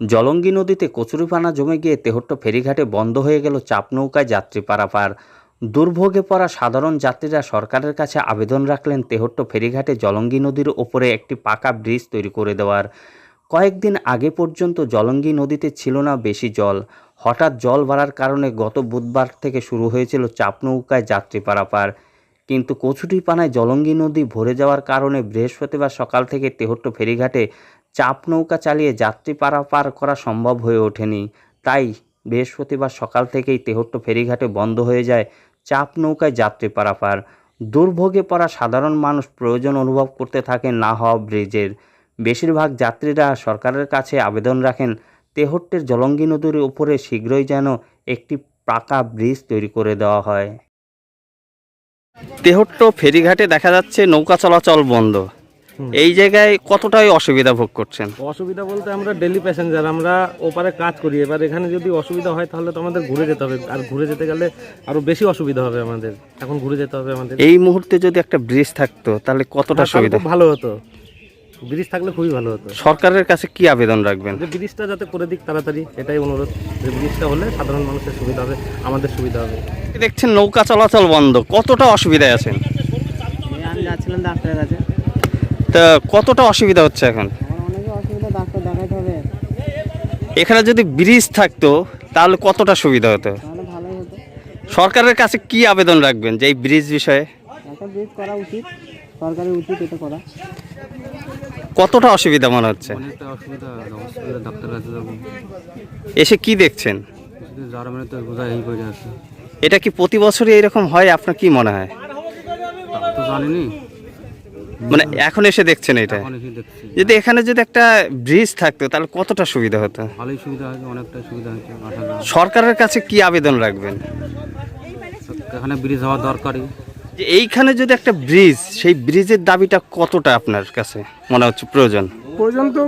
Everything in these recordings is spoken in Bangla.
জলঙ্গি নদীতে কচুরিপানা জমে গিয়ে তেহট্ট ফেরিঘাটে বন্ধ হয়ে গেল চাপ নৌকায় যাত্রী পারাপার। দুর্ভোগে পড়া সাধারণ যাত্রীরা সরকারের কাছে আবেদন রাখলেন তেহট্ট ফেরিঘাটে জলঙ্গি নদীর ওপরে একটি পাকা ব্রিজ তৈরি করে দেওয়ার। কয়েকদিন আগে পর্যন্ত জলঙ্গি নদীতে ছিল না বেশি জল। হঠাৎ জল বাড়ার কারণে গত বুধবার থেকে শুরু হয়েছিল চাপ নৌকায় যাত্রী পারাপার। কিন্তু কচুরিপানায় জলঙ্গি নদী ভরে যাওয়ার কারণে বৃহস্পতিবার সকাল থেকে তেহট্ট ফেরিঘাটে চাপ নৌকা চালিয়ে যাত্রী পারাপার করা সম্ভব হয়ে ওঠেনি। তাই বৃহস্পতিবার সকাল থেকেই তেহট্ট ফেরিঘাটে বন্ধ হয়ে যায় চাপ নৌকায় যাত্রী পারাপার। দুর্ভোগে পড়া সাধারণ মানুষ প্রয়োজন অনুভব করতে থাকে না হওয়া ব্রিজের। বেশিরভাগ যাত্রীরা সরকারের কাছে আবেদন রাখেন, তেহট্টের জলঙ্গি নদীর উপরে শীঘ্রই যেন একটি পাকা ব্রিজ তৈরি করে দেওয়া হয়। তেহট্ট ফেরিঘাটে দেখা যাচ্ছে নৌকা চলাচল বন্ধ। এই জায়গায় কতটাই অসুবিধা ভোগ করছেন? অসুবিধা বলতে আমরা ডেলি প্যাসেঞ্জার আমরা ওপারে কাজ করি। এবার এখানে যদি অসুবিধা হয় তাহলে তো আমাদের ঘুরে যেতে হবে। আর ঘুরে যেতে গেলে আরও বেশি অসুবিধা হবে আমাদের। এখন ঘুরে যেতে হবে আমাদের। এই মুহূর্তে যদি একটা ব্রিজ থাকতো তাহলে কতটা সুবিধা? ভালো হতো। ব্রিজ থাকলে খুবই ভালো হতো। সরকারের কাছে কি আবেদন রাখবেন? যে ব্রিজটা যাতে করে দিক তাড়াতাড়ি এটাই অনুরোধ। যে ব্রিজটা হলে সাধারণ মানুষের সুবিধা হবে আমাদের সুবিধা হবে। দেখছেন নৌকা চলাচল বন্ধ। কতটা অসুবিধায় আছেন? আমি যাচ্ছিলাম ডাক্তারের কাছে। তা কতটা অসুবিধা হচ্ছে এখন? এখানে যদি ব্রিজ থাকতো, তাহলে কতটা সুবিধা হতো? সরকারের কাছে কি আবেদন রাখবেন যে এই ব্রিজ বিষয়ে? উচিত কতটা অসুবিধা মনে হচ্ছে? এসে কি দেখছেন? এটা কি প্রতি বছরই এরকম হয়? আপনার কি মনে হয়? জানিনি। মানে এখন এসে দেখছেন এটা? এসে দেখছি। যদি এখানে যদি একটা ব্রিজ থাকতো তাহলে কতটা সুবিধা হতো? ভালোই সুবিধা হয়েছে অনেকটাই সুবিধা হয়েছে আশা সরকারের কাছে কি আবেদন রাখবেন? এখানে ব্রিজ হওয়া দরকারই। যে এইখানে যদি একটা ব্রিজ সেই ব্রিজের দাবিটা কতটা আপনার কাছে? মনে হচ্ছে প্রয়োজন। প্রয়োজন তো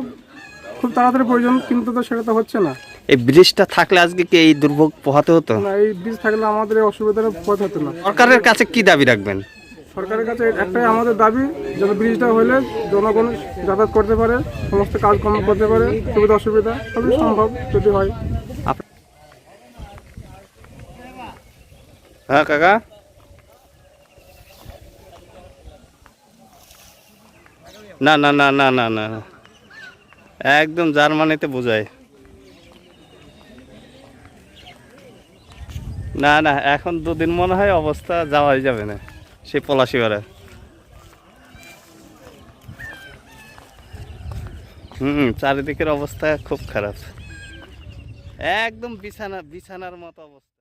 খুব তাড়াতাড়ি প্রয়োজন কিন্তু তো সেটা তো হচ্ছে না। এই ব্রিজটা থাকলে আজকে কি এই দুর্ভোগ পোহাতে হতো? না এই ব্রিজ থাকলে আমাদের এই অসুবিধাটা পথ হতো না। সরকারের কাছে কি দাবি রাখবেন? সরকারের কাছে একটাই আমাদের দাবি, যেন ব্রিজটা হলে জনগণ যাতায়াত করতে পারে, সমস্ত কাজকর্ম করতে পারে, সুবিধা অসুবিধা সবই সম্ভব যদি হয়। হ্যাঁ কাকা? না না না না না না। একদম জার্মানিতে বোঝায়। না না, এখন দুদিন মনে হয় অবস্থা যাওয়াই যাবে না। সেই পলাশি পলাশিবারে হুম চারিদিকের অবস্থা খুব খারাপ। একদম বিছানা বিছানার মতো অবস্থা।